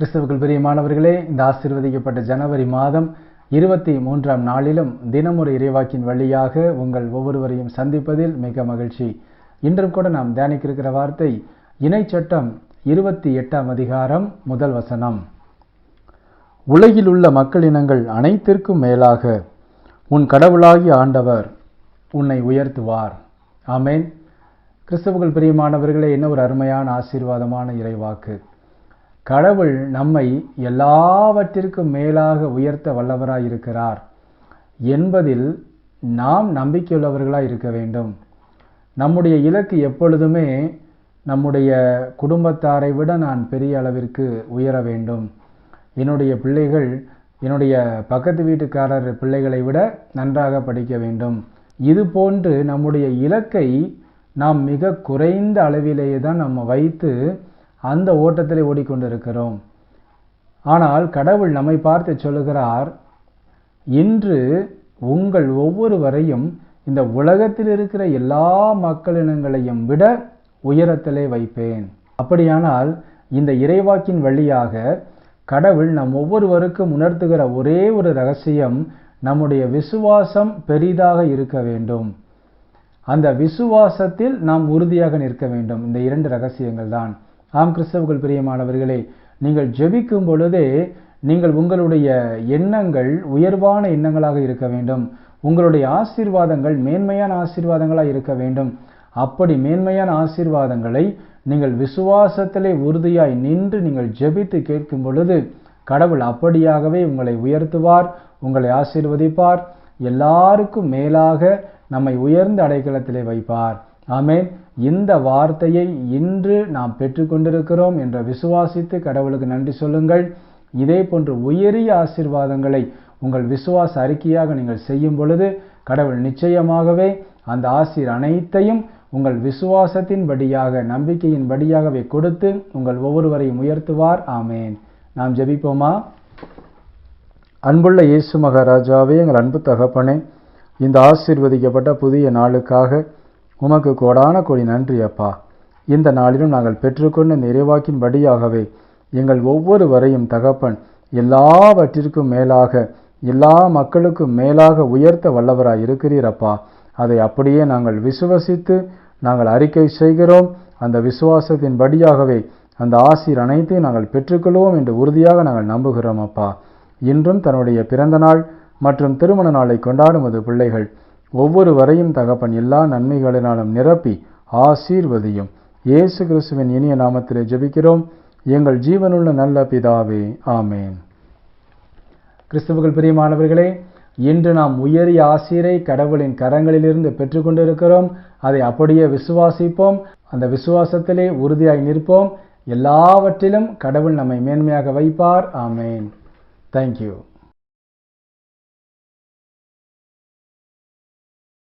கிறிஸ்தவுக்குள் பிரியமானவர்களே இந்த ஆசீர்வதிக்கப்பட்ட ஜனவரி மாதம் இருபத்தி மூன்றாம் நாளிலும் தினமொரு இறைவாக்கின் வழியாக உங்கள் ஒவ்வொருவரையும் சந்திப்பதில் மிக மகிழ்ச்சி. இன்றும் கூட நாம் தியானிக்கிருக்கிற வார்த்தை வார்த்தை இணைச்சட்டம் இருபத்தி எட்டாம் அதிகாரம் முதல் வசனம். உலகில் உள்ள மக்கள் இனங்கள் அனைத்திற்கும் மேலாக உன் கடவுளாகி ஆண்டவர் உன்னை உயர்த்துவார். ஆமேன். கிறிஸ்தவர்கள் பிரியமானவர்களே என்ன ஒரு அருமையான ஆசீர்வாதமான இறைவாக்கு. கடவுள் நம்மை எல்லாவற்றிற்கும் மேலாக உயர்த்த வல்லவராயிருக்கிறார் என்பதில் நாம் நம்பிக்கையுள்ளவர்களாக இருக்க வேண்டும். நம்முடைய இலக்கு எப்பொழுதுமே நம்முடைய குடும்பத்தாரை விட நான் பெரிய அளவிற்கு உயர வேண்டும். என்னுடைய பிள்ளைகள் என்னுடைய பக்கத்து வீட்டுக்காரர் பிள்ளைகளை விட நன்றாக படிக்க வேண்டும். இது போன்று நம்முடைய இலக்கை நாம் மிக குறைந்த அளவிலேயே தான் நம்ம வைத்து அந்த ஓட்டத்தில் ஓடிக்கொண்டிருக்கிறோம். ஆனால் கடவுள் நம்மை பார்த்து சொல்லுகிறார் இன்று உங்கள் ஒவ்வொருவரையும் இந்த உலகத்தில் இருக்கிற எல்லா மக்களினங்களையும் விட உயரத்திலே வைப்பேன். அப்படியானால் இந்த இறைவாக்கின் வழியாக கடவுள் நம் ஒவ்வொருவருக்கும் உணர்த்துகிற ஒரே ஒரு ரகசியம் நம்முடைய விசுவாசம் பெரிதாக இருக்க வேண்டும். அந்த விசுவாசத்தில் நாம் உறுதியாக நிற்க வேண்டும். இந்த இரண்டு ரகசியங்கள் தான் ஆம் கிறிஸ்தவர்கள் பிரியமானவர்களே நீங்கள் ஜெபிக்கும் பொழுதே நீங்கள் உங்களுடைய எண்ணங்கள் உயர்வான எண்ணங்களாக இருக்க வேண்டும். உங்களுடைய ஆசீர்வாதங்கள் மேன்மையான ஆசீர்வாதங்களாக இருக்க வேண்டும். அப்படி மேன்மையான ஆசீர்வாதங்களை நீங்கள் விசுவாசத்திலே உறுதியாய் நின்று நீங்கள் ஜெபித்து கேட்கும் பொழுது கடவுள் அப்படியாகவே உங்களை உயர்த்துவார் உங்களை ஆசீர்வதிப்பார் எல்லாருக்கும் மேலாக நம்மை உயர்ந்த அடைக்கலத்திலே வைப்பார். ஆமேன். இந்த வார்த்தையை இன்று நாம் பெற்றுக்கொண்டிருக்கிறோம் என்ற விசுவாசித்து கடவுளுக்கு நன்றி சொல்லுங்கள். இதே போன்று உயரிய ஆசீர்வாதங்களை உங்கள் விசுவாச அறிக்கையாக நீங்கள் செய்யும் பொழுது கடவுள் நிச்சயமாகவே அந்த ஆசிர் அனைத்தையும் உங்கள் விசுவாசத்தின் படியாக நம்பிக்கையின் படியாகவே கொடுத்து உங்கள் ஒவ்வொருவரையும் உயர்த்துவார். ஆமேன். நாம் ஜெபிப்போமா? அன்புள்ள இயேசு மகாராஜாவே எங்கள் அன்பு தகப்பனே இந்த ஆசீர்வதிக்கப்பட்ட புதிய நாளுக்காக உமக்கு கோடான கோடி நன்றி அப்பா. இந்த நாளிலும் நாங்கள் பெற்றுக்கொண்ட நிறைவாக்கின் வழியாகவே படியாகவே எங்கள் ஒவ்வொருவரையும் தகப்பன் எல்லாவற்றிற்கும் மேலாக எல்லா மக்களுக்கும் மேலாக உயர்த்த வல்லவராய் இருக்கிறீரப்பா. அதை அப்படியே நாங்கள் விசுவசித்து நாங்கள் அறிக்கை செய்கிறோம். அந்த விசுவாசத்தின் படியாகவே அந்த ஆசிர் அனைத்தையும் நாங்கள் பெற்றுக்கொள்வோம் என்று உறுதியாக நாங்கள் நம்புகிறோம் அப்பா. இன்றும் தன்னுடைய பிறந்த நாள் மற்றும் திருமண நாளை கொண்டாடும் அது பிள்ளைகள். ஒவ்வொருவரையும் தகப்பன் எல்லா நன்மைகளினாலும் நிரப்பி ஆசீர்வதியும். இயேசு கிறிஸ்துவின் இனிய நாமத்திலே ஜெபிக்கிறோம். எங்கள் ஜீவனுள்ள நல்ல பிதாவே ஆமேன். கிறிஸ்துவுகள் பிரியமானவர்களே இன்று நாம் உயரிய ஆசீரை கடவுளின் கரங்களிலிருந்து பெற்றுக்கொண்டிருக்கிறோம். அதை அப்படியே விசுவாசிப்போம். அந்த விசுவாசத்திலே உறுதியாய் நிற்போம். எல்லாவற்றிலும் கடவுள் நம்மை மேன்மையாக வைப்பார். ஆமேன். தேங்க்யூ